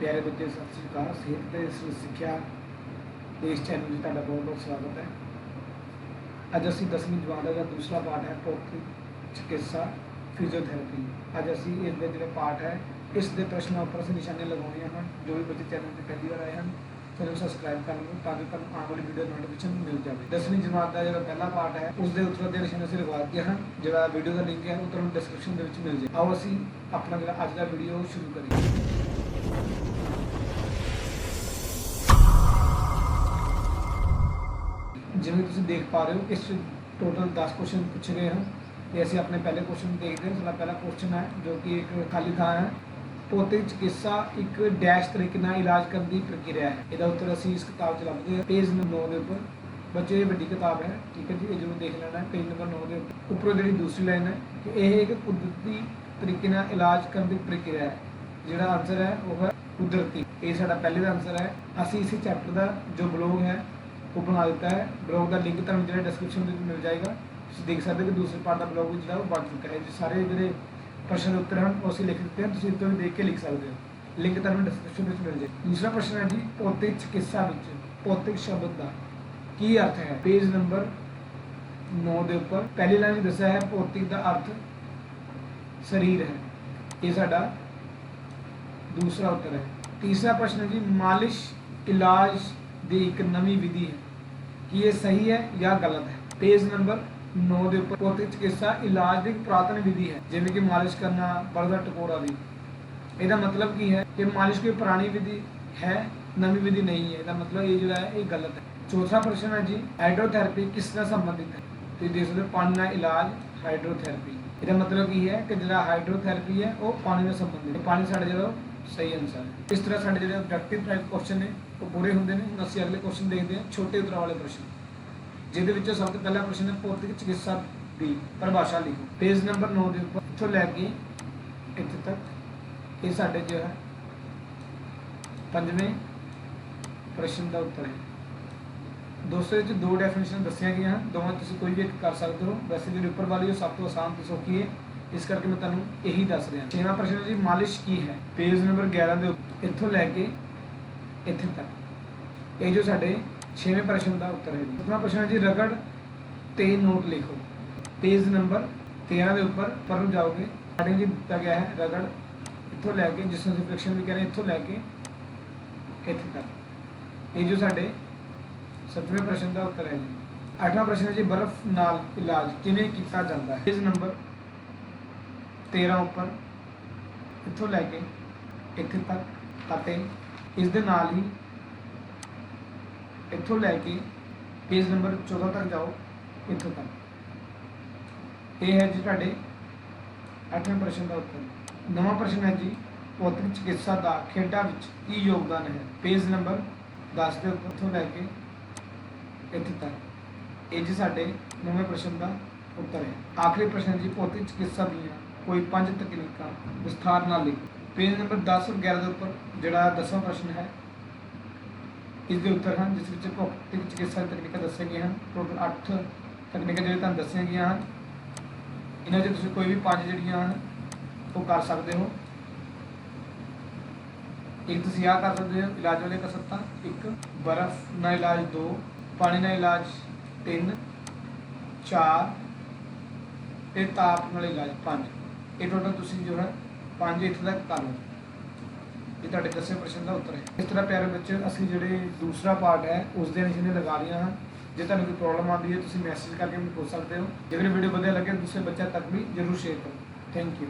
ਪਿਆਰੇ ਬੱਚੇ ਸਤਿ ਸ਼੍ਰੀ ਅਕਾਲ। ਸਿਹਤ ਤੇ ਸਿੱਖਿਆ ਦੇ ਇਸ ਚੈਨਲ 'ਤੇ ਤੁਹਾਡਾ ਬਹੁਤ ਬਹੁਤ ਸਵਾਗਤ ਹੈ। ਅੱਜ ਅਸੀਂ 10ਵੀਂ ਜਮਾਤ ਦਾ ਦੂਸਰਾ ਪਾਠ ਹੈ ਪੋਤਰੀ ਚਿਕਿਤਸਾ ਫਿਜ਼ੀਓਥੈਰੇਪੀ ਅੱਜ ਅਸੀਂ ਇਸ ਦੇ ਜਿਹੜੇ ਪਾਠ ਹੈ ਇਸ ਦੇ ਪ੍ਰਸ਼ਨਾਂ ਉੱਪਰ ਅਸੀਂ ਨਿਸ਼ਾਨੇ ਲਗਾਉਣੀਆਂ ਹਨ, ਜੋ ਵੀ ਬੱਚੇ ਚੈਨਲ ਤੇ ਪਹਿਲੀ ਵਾਰ ਆਏ ਹਨ ਚੈਨਲ ਨੂੰ ਸਬਸਕ੍ਰਾਈਬ ਕਰ ਲਓ ਤਾਂ ਕਿ ਤੁਹਾਨੂੰ ਆਉਣ ਵਾਲੀ ਵੀਡੀਓ ਨੋਟੀਫਿਕੇਸ਼ਨ ਮਿਲ ਜਾਵੇ। 10ਵੀਂ ਜਮਾਤ ਦਾ ਜਿਹੜਾ ਪਹਿਲਾ ਪਾਠ ਹੈ ਉਸ ਦੇ ਉੱਤਰ ਦੇ ਨਿਸ਼ਾਨੇ ਅਸੀਂ ਲਗਾ ਦਿੱਤੇ ਹਨ, ਜਿਹੜਾ ਵੀਡੀਓ ਦਾ ਲਿੰਕ ਹੈ, ਉਹ ਤੁਹਾਨੂੰ ਡਿਸਕ੍ਰਿਪਸ਼ਨ ਦੇ ਵਿੱਚ ਮਿਲ ਜਾਏ ਆਓ ਅਸੀਂ ਆਪਣਾ ਜਿਹੜਾ ਅੱਜ ਦਾ ਵੀਡੀਓ ਸ਼ੁਰੂ ਕਰੀਏ। ਜਿਵੇਂ ਤੁਸੀਂ ਦੇਖ ਪਾ ਰਹੇ ਹੋ, ਇਸ 'ਚ ਟੋਟਲ 10 ਕੁਐਸਚਨ ਪੁੱਛੇ ਗਏ ਹਨ ਤੇ ਅਸੀਂ ਆਪਣੇ ਪਹਿਲੇ ਕੁਐਸਚਨ ਦੇਖਦੇ ਹਾਂ, ਸਾਡਾ ਪਹਿਲਾ ਕੁਐਸਚਨ ਹੈ, ਜੋ ਕਿ ਇੱਕ ਖਾਲੀ ਥਾਂ ਹੈ। ਪੋਤੇ ਚਿਕਿਤਸਾ ਇੱਕ ਡੈਸ਼ ਤਰੀਕੇ ਨਾਲ ਇਲਾਜ ਕਰਨ ਦੀ ਪ੍ਰਕਿਰਿਆ ਹੈ। ਇਹਦਾ ਉੱਤਰ ਅਸੀਂ ਇਸ ਕਿਤਾਬ 'ਚ ਲੱਭਦੇ ਹਾਂ। ਪੇਜ ਨੰਬਰ 9 ਦੇ ਉੱਪਰ। ਬੱਚੇ, ਇਹ ਵੱਡੀ ਕਿਤਾਬ ਹੈ, ਠੀਕ ਹੈ ਜੀ, ਇਹ ਜ਼ਰੂਰ ਦੇਖ ਲੈਣਾ ਹੈ। ਪੇਜ ਨੰਬਰ 9 ਦੇ ਉੱਪਰੋਂ। ਜਿਹੜੀ ਦੂਸਰੀ ਲਾਈਨ ਹੈ, ਕਿ ਇਹ ਇੱਕ ਕੁਦਰਤੀ ਤਰੀਕੇ ਨਾਲ ਇਲਾਜ ਕਰਨ ਦੀ ਪ੍ਰਕਿਰਿਆ ਹੈ। ਜਿਹੜਾ ਆਨਸਰ ਹੈ, ਉਹ ਹੈ ਕੁਦਰਤੀ। ਇਹ ਸਾਡਾ ਪਹਿਲੇ ਦਾ ਆਨਸਰ ਹੈ। ਅਸੀਂ ਇਸ ਚੈਪਟਰ ਦਾ ਜੋ ਬਲੌਗ ਹੈ ਉਹ ਬਣਾ ਦਿੱਤਾ ਹੈ ਬਲੌਗ ਦਾ ਲਿੰਕ ਤੁਹਾਨੂੰ ਜਿਹੜਾ ਡਿਸਕ੍ਰਿਪਸ਼ਨ ਵਿੱਚ ਮਿਲ ਜਾਏਗਾ ਤੁਸੀਂ ਦੇਖ ਸਕਦੇ ਹੋ ਕਿ ਦੂਸਰੇ ਪਾਰਟ ਦਾ ਬਲੌਗ ਵੀ ਜਿਹੜਾ ਉਹ ਬਣ ਚੁੱਕਾ ਹੈ ਜੀ ਸਾਰੇ ਜਿਹੜੇ ਪ੍ਰਸ਼ਨ ਦੇ ਉੱਤਰ ਹਨ ਉਹ ਅਸੀਂ ਲਿਖ ਦਿੱਤੇ ਹਨ ਤੁਸੀਂ ਇੱਥੋਂ ਵੀ ਦੇਖ ਕੇ ਲਿਖ ਸਕਦੇ ਹੋ ਲਿੰਕ ਤੁਹਾਨੂੰ ਡਿਸਕ੍ਰਿਪਸ਼ਨ ਵਿੱਚ ਮਿਲ ਜਾਏ ਦੂਸਰਾ ਪ੍ਰਸ਼ਨ ਹੈ ਜੀ ਭੌਤਿਕ ਚਿਕਿਤਸਾ ਵਿੱਚ ਭੌਤਿਕ ਸ਼ਬਦ ਦਾ ਕੀ ਅਰਥ ਹੈ ਪੇਜ ਨੰਬਰ 9 ਦੇ ਉੱਪਰ ਪਹਿਲੀ ਲਾਈਨ ਵਿੱਚ ਦੱਸਿਆ ਹੈ ਭੌਤਿਕ ਦਾ ਅਰਥ ਸਰੀਰ ਹੈ ਇਹ ਸਾਡਾ ਦੂਸਰਾ ਉੱਤਰ ਹੈ ਤੀਸਰਾ ਪ੍ਰਸ਼ਨ ਹੈ ਜੀ ਮਾਲਿਸ਼ ਇਲਾਜ ਦੀ ਇੱਕ ਨਵੀਂ ਵਿਧੀ ਹੈ ਕੀ ਇਹ ਸਹੀ ਹੈ ਜਾਂ ਗਲਤ ਹੈ? ਪੇਜ ਨੰਬਰ 9 ਦੇ ਉੱਪਰ ਭੌਤਿਕ ਚਿਕਿਤਸਾ ਇਲਾਜ ਦੀ ਇੱਕ ਵਿਧੀ ਹੈ, ਜਿਵੇਂ ਕਿ ਮਾਲਿਸ਼ ਕਰਨਾ, ਬਲਦਾ ਟਕੋਰਾ ਦੀ। ਇਹਦਾ ਮਤਲਬ ਕੀ ਹੈ ਕਿ ਮਾਲਿਸ਼ ਕੋਈ ਪੁਰਾਣੀ ਵਿਧੀ ਹੈ, ਨਵੀਂ ਵਿਧੀ ਨਹੀਂ ਹੈ? ਇਹਦਾ ਮਤਲਬ ਇਹ ਜਿਹੜਾ ਹੈ, ਇਹ ਗਲਤ ਹੈ। ਚੌਥਾ ਪ੍ਰਸ਼ਨ ਹੈ ਜੀ, ਹਾਈਡਰੋਥੈਰੇਪੀ ਕਿਸ ਨਾਲ ਸੰਬੰਧਿਤ ਹੈ? ਤੁਸੀਂ ਦੇਖ ਸਕਦੇ ਪਾਣੀ ਨਾਲ ਇਲਾਜ, ਹਾਈਡਰੋਥੈਰੇਪੀ। ਇਹਦਾ ਮਤਲਬ ਕੀ ਹੈ ਕਿ ਜਿਹੜਾ ਹਾਈਡਰੋਥੈਰੇਪੀ ਹੈ, ਉਹ ਪਾਣੀ ਨਾਲ ਸੰਬੰਧਿਤ ਹੈ। ਪਾਣੀ ਸਾਡੇ ਜਿਹੜਾ ਸਹੀ ਆਨਸਰ ਇਸ ਤਰ੍ਹਾਂ ਸਾਡੇ ਜਿਹੜੇ ਆਬਜੈਕਟਿਵ ਟਾਈਪ ਕੁਐਸਚਨ ਨੇ, ਉਹ ਪੂਰੇ ਹੁੰਦੇ ਨੇ। ਹੁਣ ਅਸੀਂ ਅਗਲੇ ਕੁਐਸਚਨ ਦੇਖਦੇ ਹਾਂ, ਛੋਟੇ ਉਤਰਾਂ ਵਾਲੇ ਪ੍ਰਸ਼ਨ। ਜਿਹਦੇ ਵਿੱਚੋਂ ਸਭ ਤੋਂ ਪਹਿਲਾ ਪ੍ਰਸ਼ਨ ਹੈ, ਭੌਤਿਕ ਚਿਕਿਤਸਾ ਦੀ ਪਰਿਭਾਸ਼ਾ ਲਿਖੋ। ਪੇਜ ਨੰਬਰ 9 ਦੇ ਉੱਪਰ, ਇੱਥੋਂ ਲੈ ਕੇ ਇੱਥੇ ਤੱਕ, ਇਹ ਸਾਡੇ ਜੋ ਹੈ, ਪੰਜਵੇਂ ਪ੍ਰਸ਼ਨ ਦਾ ਉੱਤਰ ਹੈ। ਦੋਸਤੋ ਵਿੱਚ ਦੋ ਡੈਫੀਨੇਸ਼ਨ ਦੱਸੀਆਂ ਗਈਆਂ ਹਨ। ਦੋਵਾਂ ਤੁਸੀਂ ਕੋਈ ਵੀ ਇੱਕ ਕਰ ਸਕਦੇ ਹੋ। ਵੈਸੇ ਜਿਹੜੀ ਉੱਪਰ ਵਾਲੀ ਉਹ ਸਭ ਤੋਂ ਆਸਾਨ ਤੇ ਸੌਖੀ ਹੈ। ਇਸ ਕਰਕੇ ਮੈਂ ਤੁਹਾਨੂੰ ਇਹੀ ਦੱਸ ਰਿਹਾ। ਛੇਵਾਂ ਪ੍ਰਸ਼ਨ ਜੀ ਮਾਲਿਸ਼ ਕੀ ਹੈ? ਪੇਜ ਨੰਬਰ 11 ਦੇ ਇੱਥੋਂ ਲੈ ਕੇ ਇੱਥੇ ਤੱਕ। ਇਹ ਜੋ ਸਾਡੇ ਛੇਵੇਂ ਪ੍ਰਸ਼ਨ ਦਾ ਉੱਤਰ ਹੈ ਜੀ। ਸੱਤਵਾਂ ਪ੍ਰਸ਼ਨ ਹੈ ਜੀ, ਰਗੜ ਤੇ ਨੋਟ ਲਿਖੋ। ਪੇਜ ਨੰਬਰ 13 ਦੇ ਉੱਪਰ ਪਰ ਨੂੰ ਜਾਓਗੇ। ਸਾਡੇ ਜੀ ਦਿੱਤਾ ਗਿਆ ਹੈ ਰਗੜ। ਇੱਥੋਂ ਲੈ ਕੇ, ਜਿਸ ਨੂੰ ਫ੍ਰਿਕਸ਼ਨ ਵੀ ਕਹਿੰਦੇ ਇੱਥੋਂ ਲੈ ਕੇ ਇੱਥੇ ਤੱਕ। ਇਹ ਜੋ ਸਾਡੇ ਸੱਤਵੇਂ ਪ੍ਰਸ਼ਨ ਦਾ ਉੱਤਰ ਹੈ ਜੀ। ਅੱਠਵਾਂ ਪ੍ਰਸ਼ਨ ਹੈ ਜੀ, ਬਰਫ਼ ਨਾਲ ਇਲਾਜ ਕਿਵੇਂ ਕੀਤਾ ਜਾਂਦਾ ਹੈ? ਪੇਜ ਨੰਬਰ 13 ਉੱਪਰ ਇੱਥੋਂ ਲੈ ਕੇ ਇੱਥੇ ਤੱਕ ਅਤੇ ਇਸ ਦੇ ਨਾਲ ਹੀ ਇੱਥੋਂ ਲੈ ਕੇ ਪੇਜ ਨੰਬਰ 14 ਤੱਕ ਜਾਓ, ਇੱਥੋਂ ਤੱਕ। ਇਹ ਹੈ ਜੀ ਤੁਹਾਡੇ ਅੱਠਵੇਂ ਪ੍ਰਸ਼ਨ ਦਾ ਉੱਤਰ। ਨਵਾਂ ਪ੍ਰਸ਼ਨ ਹੈ ਜੀ ਭੌਤਿਕ ਚਿਕਿਤਸਾ ਦਾ ਖੇਡਾਂ ਵਿੱਚ ਕੀ ਯੋਗਦਾਨ ਹੈ? ਪੇਜ ਨੰਬਰ 10 ਦੇ ਉੱਪਰ ਤੋਂ ਲੈ ਕੇ ਇੱਥੇ ਤੱਕ। ਇਹ ਜੀ ਸਾਡੇ ਨਵੇਂ ਪ੍ਰਸ਼ਨ ਦਾ ਉੱਤਰ ਹੈ। ਆਖਰੀ ਪ੍ਰਸ਼ਨ ਜੀ ਭੌਤਿਕ ਚਿਕਿਤਸਾ ਦੀਆਂ ਕੋਈ ਪੰਜ ਤਕਨੀਕਾਂ ਵਿਸਥਾਰ ਨਾਲ ਲਿਖੋ ਪੇਜ ਨੰਬਰ 10 ਔਰ 11 ਦੇ ਉੱਪਰ ਜਿਹੜਾ 10ਵਾਂ ਪ੍ਰਸ਼ਨ ਹੈ ਇਸ ਦੇ ਉੱਤਰ ਹਨ, ਜਿਸ ਵਿੱਚ ਭੌਤਿਕ ਚਿਕਿਤਸਾ ਤਕਨੀਕਾਂ ਦੱਸੀਆਂ ਗਈਆਂ ਹਨ। ਟੋਟਲ 8 ਤਕਨੀਕਾਂ ਜਿਹੜੀਆਂ ਤੁਹਾਨੂੰ ਦੱਸੀਆਂ ਗਈਆਂ ਹਨ। ਇਹਨਾਂ 'ਚ ਤੁਸੀਂ ਕੋਈ ਵੀ ਪੰਜ ਜਿਹੜੀਆਂ ਹਨ, ਉਹ ਕਰ ਸਕਦੇ ਹੋ। ਇੱਕ ਤੁਸੀਂ ਆਹ ਕਰ ਸਕਦੇ ਹੋ, ਇਲਾਜ ਵਾਲੇ ਕਸਰਤਾਂ ਇੱਕ ਬਰਫ਼ ਨਾਲ ਇਲਾਜ ਦੋ, ਪਾਣੀ ਨਾਲ ਇਲਾਜ ਤਿੰਨ, ਚਾਰ ਤੇ ਤਾਪ ਨਾਲ ਇਲਾਜ ਪੰਜ। ਇਹ ਟੋਟਲ ਤੁਸੀਂ ਜੋ ਹੈ ਪੰਜ ਇੱਥੇ ਤੱਕ ਕਰ ਲਓ। ਇਹ ਤੁਹਾਡੇ ਦਸਵੇਂ ਪ੍ਰਸ਼ਨ ਦਾ ਉੱਤਰ ਹੈ। ਇਸ ਤਰ੍ਹਾਂ ਪਿਆਰੇ ਬੱਚੇ, ਅਸੀਂ ਜਿਹੜੇ ਦੂਸਰਾ ਪਾਰਟ ਹੈ, ਉਸ ਦੇ ਨਿਸ਼ਾਨੇ ਲਗਾ ਰਹੀਆਂ ਹਨ ਜੇ ਤੁਹਾਨੂੰ ਕੋਈ ਪ੍ਰੋਬਲਮ ਆਉਂਦੀ ਹੈ, ਤੁਸੀਂ ਮੈਸੇਜ ਕਰਕੇ ਮੈਨੂੰ ਪੁੱਛ ਸਕਦੇ ਹੋ। ਜੇਕਰ ਵੀਡੀਓ ਵਧੀਆ ਲੱਗੇ, ਦੂਸਰੇ ਬੱਚਿਆਂ ਤੱਕ ਵੀ ਜਰੂਰ ਸ਼ੇਅਰ ਕਰੋ। Thank you